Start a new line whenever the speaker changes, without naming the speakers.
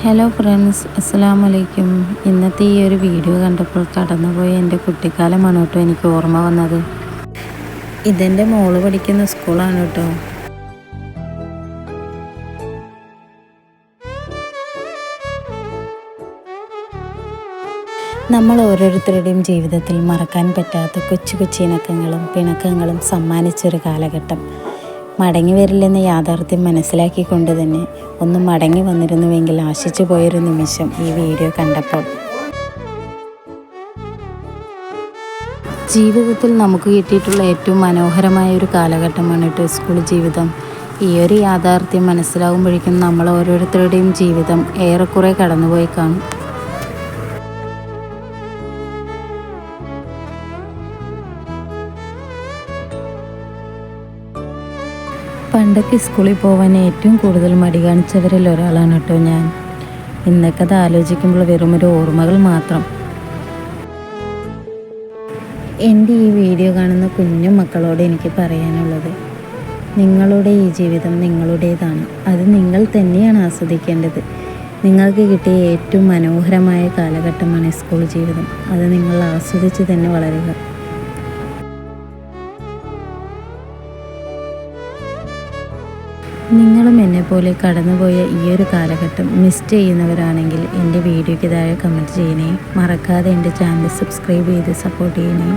Hello friends അസ്സാം വലൈക്കും ഇന്നത്തെ ഈ ഒരു വീഡിയോ കണ്ടപ്പോൾ കടന്നുപോയ എന്റെ കുട്ടിക്കാലമാണ് കേട്ടോ എനിക്ക് ഓർമ്മ വന്നത്. ഇതെന്റെ മോൾ പഠിക്കുന്ന സ്കൂളാണ് കേട്ടോ. നമ്മൾ ഓരോരുത്തരുടെയും ജീവിതത്തിൽ മറക്കാൻ പറ്റാത്ത കൊച്ചു കൊച്ചു ഇണക്കങ്ങളും പിണക്കങ്ങളും സമ്മാനിച്ചൊരു കാലഘട്ടം. മടങ്ങി വരില്ലെന്ന യാഥാർത്ഥ്യം മനസ്സിലാക്കിക്കൊണ്ട് തന്നെ ഒന്ന് മടങ്ങി വന്നിരുന്നുവെങ്കിൽ ആശിച്ചു പോയൊരു നിമിഷം ഈ വീഡിയോ കണ്ടപ്പോൾ. ജീവിതത്തിൽ നമുക്ക് കിട്ടിയിട്ടുള്ള ഏറ്റവും മനോഹരമായ ഒരു കാലഘട്ടമാണ് കേട്ടോ സ്കൂൾ ജീവിതം. ഈ ഒരു യാഥാർത്ഥ്യം മനസ്സിലാകുമ്പോഴേക്കും നമ്മൾ ഓരോരുത്തരുടെയും ജീവിതം ഏറെക്കുറെ കടന്നുപോയി കാണും. പണ്ടൊക്കെ സ്കൂളിൽ പോകാൻ ഏറ്റവും കൂടുതൽ മടി കാണിച്ചവരിൽ ഒരാളാണ് കേട്ടോ ഞാൻ. ഇന്നൊക്കെ അത് ആലോചിക്കുമ്പോൾ വെറും ഒരു ഓർമ്മകൾ മാത്രം. എന്റെ ഈ വീഡിയോ കാണുന്ന കുഞ്ഞു മക്കളോട് എനിക്ക് പറയാനുള്ളത് നിങ്ങളുടെ ഈ ജീവിതം നിങ്ങളുടേതാണ്. അത് നിങ്ങൾ തന്നെയാണ് ആസ്വദിക്കേണ്ടത്. നിങ്ങൾക്ക് കിട്ടിയ ഏറ്റവും മനോഹരമായ കാലഘട്ടമാണ് സ്കൂൾ ജീവിതം. അത് നിങ്ങൾ ആസ്വദിച്ച് തന്നെ വളരുക. നിങ്ങളും എന്നെ പോലെ കടന്നുപോയ ഈ ഒരു കാലഘട്ടം മിസ് ചെയ്യുന്നവരാണെങ്കിൽ എന്റെ വീഡിയോയ്ക്ക് താഴെ കമന്റ് ചെയ്യണേ. മറക്കാതെ എന്റെ ചാനൽ സബ്സ്ക്രൈബ് ചെയ്ത് സപ്പോർട്ട് ചെയ്യണേ.